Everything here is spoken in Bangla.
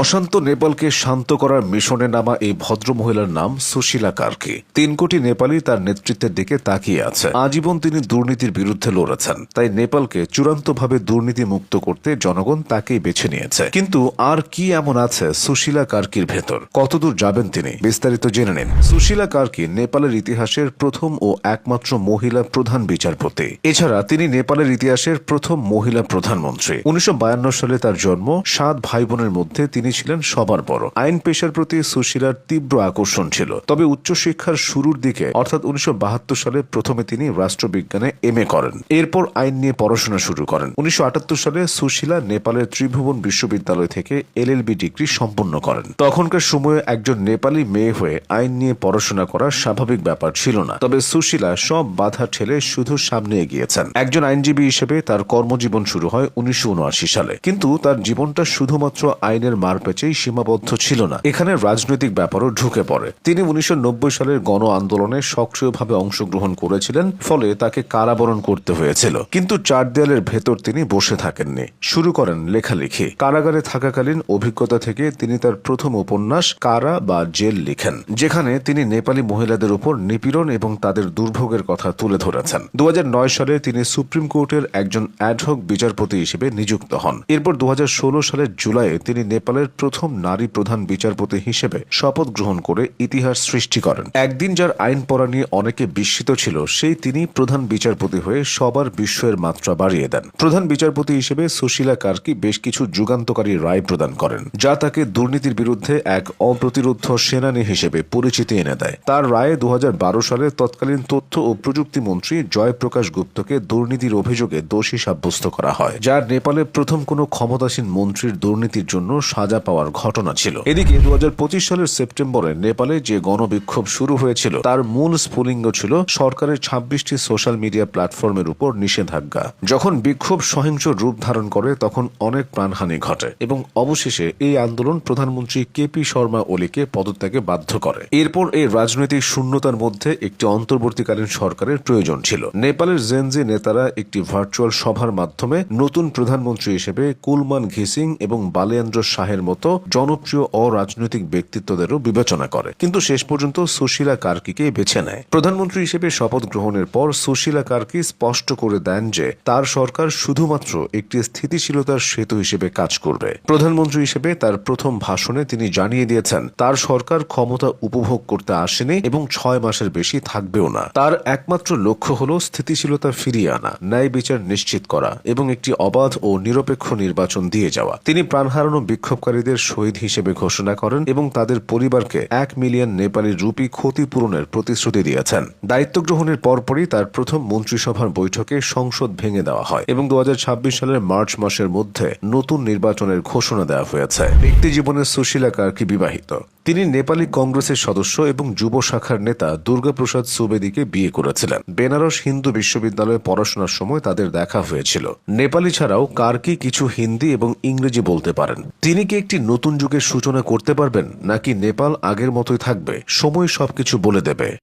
অশান্ত নেপালকে শান্ত করার মিশনে নামা এই ভদ্র মহিলার নাম সুশীলা কার্কি। তিন কোটি নেপালি তার নেতৃত্বের দিকে তাকিয়ে আছে। আজীবন তিনি দুর্নীতির বিরুদ্ধে লড়েছেন। তাই নেপালকে চূড়ান্তভাবে দুর্নীতি মুক্ত করতে জনগণ তাকেই বেছে নিয়েছে। কিন্তু আর কি এমন আছে সুশীলা কার্কির ভেতর? কতদূর যাবেন তিনি? বিস্তারিত জেনে নিন। সুশীলা কার্কি নেপালের ইতিহাসের প্রথম ও একমাত্র মহিলা প্রধান বিচারপতি। এছাড়া তিনি নেপালের ইতিহাসের প্রথম মহিলা প্রধানমন্ত্রী। উনিশশো বায়ান্ন সালে তার জন্ম সাত ভাই বোনের মধ্যে তিনি ছিলেন সবার বড়। আইন পেশার প্রতি সুশীলার তীব্র আকর্ষণ ছিল। তবে উচ্চশিক্ষার শুরুর দিকে, অর্থাৎ উনিশশো সালে প্রথমে তিনি রাষ্ট্রবিজ্ঞানে এম এ করেন। এরপর আইন নিয়ে পড়াশোনা শুরু করেন। উনিশশো সালে সুশীলা নেপালের ত্রিভুবন বিশ্ববিদ্যালয় থেকে এলএলবি ডিগ্রি সম্পন্ন করেন। তখনকার সময়ে একজন নেপালি মেয়ে হয়ে আইন নিয়ে পড়াশোনা করা স্বাভাবিক ব্যাপার ছিল না। তবে সুশীলা সব বাধা ঠেলে শুধু সামনে এগিয়েছেন। একজন আইনজীবী হিসেবে তার কর্মজীবন শুরু হয় উনিশশো উনআশি সালে। কিন্তু তার জীবনটা শুধুমাত্র আইনের মারপেচেই সীমাবদ্ধ ছিল না। এখানে রাজনৈতিক ব্যাপারও ঢুকে পড়ে। তিনি উনিশশো নব্বই সালের গণ আন্দোলনে সক্রিয়ভাবে অংশগ্রহণ করেছিলেন, ফলে তাকে কারাবরণ করতে হয়েছিল। কিন্তু চার দেয়ালের ভেতর তিনি বসে থাকেননি। শুরু করেন লেখালেখি। কারাগারে থাকাকালীন অভিজ্ঞতা থেকে তিনি তার প্রথম উপন্যাস, কারা বা জেল লিখেন, যেখানে তিনি নেপালি মহিলাদের উপর নিপীড়ন এবং তাদের দুর্ভোগের কথা তুলে ধরেছেন। দু হাজার নয় সালে তিনি সুপ্রিম কোর্টের একজন অ্যাডহক বিচারপতি হিসেবে নিযুক্ত হন। এরপর দু হাজার ষোলো সালের জুলাইয়ে তিনি নেপালের প্রথম নারী প্রধান বিচারপতি হিসেবে শপথ গ্রহণ করে ইতিহাস সৃষ্টি করেন। একদিন যার আইন পড়া নিয়ে অনেকে বিস্মিত ছিল, সেই তিনি প্রধান বিচারপতি হয়ে সবার বিস্ময়ের মাত্রা বাড়িয়ে দেন। প্রধান বিচারপতি হিসেবে সুশীলা কার্কি বেশ কিছু যুগান্তকারী রায় প্রদান করেন, যা তাকে দুর্নীতির বিরুদ্ধে এক অপ্রতিরোধ সেনানী হিসেবে পরিচিতি এনে দেয়। তার রায়ে দু হাজার বারো সালে তৎকালীন তথ্য ও প্রযুক্তি মন্ত্রী জয়প্রকাশ গুপ্তকে দুর্নীতির অভিযোগে দোষী সাব্যস্ত করা হয়, যার নেপালে প্রথম কোনো ক্ষমতাসীন মন্ত্রীর দুর্নীতির জন্য সাজা পাওয়ার ঘটনা ছিল। এদিকে দু হাজার পঁচিশ সালের সেপ্টেম্বরে নেপালে যে গণবিক্ষোভ শুরু হয়েছিল, তার মূল স্ফুলিঙ্গ ছিল সরকারের ছাব্বিশটি সোশ্যাল মিডিয়া প্ল্যাটফর্মের উপর নিষেধাজ্ঞা। যখন বিক্ষোভ সহিংস রূপ ধারণ করে, তখন অনেক প্রাণহানি ঘটে এবং অবশেষে এই আন্দোলন প্রধানমন্ত্রী কেপি শর্মা ওলিকে পদত্যাগে বাধ্য করে। এরপর এই রাজনৈতিক শূন্যতার মধ্যে একটি অন্তর্বর্তীকালীন সরকারের প্রয়োজন ছিল। নেপালের জেনজি নেতারা একটি ভার্চুয়াল সভার মাধ্যমে নতুন প্রধানমন্ত্রী হিসেবে কুলমান ঘিসিং এবং বালেন্দ্র শাহের মতো জনপ্রিয় অরাজনৈতিক ব্যক্তিত্বদেরও বিবেচনা করে। কিন্তু শেষ পর্যন্ত সুশীলা কার্কিকে বেছে নেয়। প্রধানমন্ত্রী হিসেবে শপথ গ্রহণের পর সুশীলা কার্কি স্পষ্ট করে দেন যে, তার সরকার শুধুমাত্র একটি স্থিতিশীলতার সেতু হিসেবে কাজ করবে। প্রধানমন্ত্রী হিসেবে তার প্রথম ভাষণে তিনি জানিয়ে দিয়েছেন, তার সরকার ক্ষমতা উপভোগ করতে আসেনি এবং ছয় মাসের বেশি থাকবেও না। তার একমাত্র লক্ষ্য হল স্থিতিশীলতা ফিরিয়ে আনা, ন্যায় বিচার নিশ্চিত করা এবং একটি অবাধ ও নিরপেক্ষ নির্বাচন দিয়ে যাওয়া। তিনি প্রাণ হারানো বিক্ষোভকারীদের শহীদ হিসেবে ঘোষণা করেন এবং তাদের পরিবারকে এক মিলিয়ন নেপালি রুপি ক্ষতিপূরণের প্রতিশ্রুতি দিয়েছেন। দায়িত্ব গ্রহণের পরপরই তার প্রথম মন্ত্রিসভার বৈঠকে সংসদ ভেঙে দেওয়া হয় এবং দু হাজার ছাব্বিশ সালের মার্চ মাসের মধ্যে নতুন নির্বাচনের ঘোষণা দেওয়া হয়েছে। ব্যক্তি জীবনে সুশীলা কার্কি বিবাহিত? তিনি নেপালি কংগ্রেসের সদস্য এবং যুব শাখার নেতা দুর্গাপ্রসাদ সুবেদীকে বিয়ে করেছিলেন। বেনারস হিন্দু বিশ্ববিদ্যালয়ে পড়াশোনার সময় তাদের দেখা হয়েছিল। নেপালি ছাড়াও কার্কি কিছু হিন্দি এবং ইংরেজি বলতে পারেন। তিনি কি একটি নতুন যুগের সূচনা করতে পারবেন, নাকি নেপাল আগের মতোই থাকবে? সময় সবকিছু বলে দেবে।